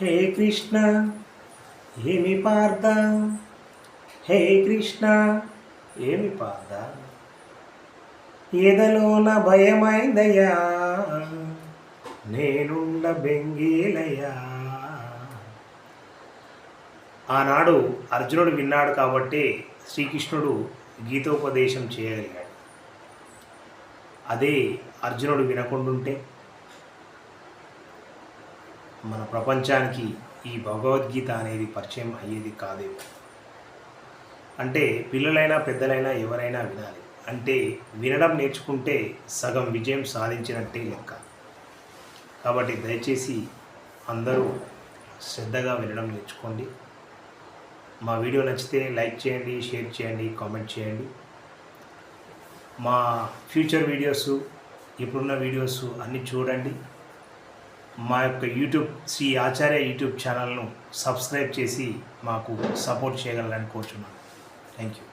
హే కృష్ణ ఏమి పార్థ? హే కృష్ణ ఏమి పార్థ? ఎదలోన భయమైందయ్యా నేనుండ బెంగీలయ్యా. ఆనాడు అర్జునుడు విన్నాడు కాబట్టి శ్రీకృష్ణుడు గీతోపదేశం చేయగలిగాడు. అదే అర్జునుడు వినకుండుంటే మన ప్రపంచానికి ఈ భగవద్గీత అనేది పరిచయం అయ్యేది కాదే అంటే పిల్లలైనా పెద్దలైనా ఎవరైనా వినాలి. అంటే వినడం నేర్చుకుంటే సగం విజయం సాధించినట్టే లెక్క. కాబట్టి దయచేసి అందరూ శ్రద్ధగా వినడం నేర్చుకోండి. మా వీడియో నచ్చితే లైక్ చేయండి షేర్ చేయండి కామెంట్ చేయండి. మా ఫ్యూచర్ వీడియోస్ ఇప్పుడున్న వీడియోస్ అన్నీ చూడండి. మా యొక్క యూట్యూబ్ శ్రీ ఆచార్య యూట్యూబ్ ఛానల్ను సబ్స్క్రైబ్ చేసి మాకు సపోర్ట్ చేయగలరని కోరుచున్నాను. Thank you.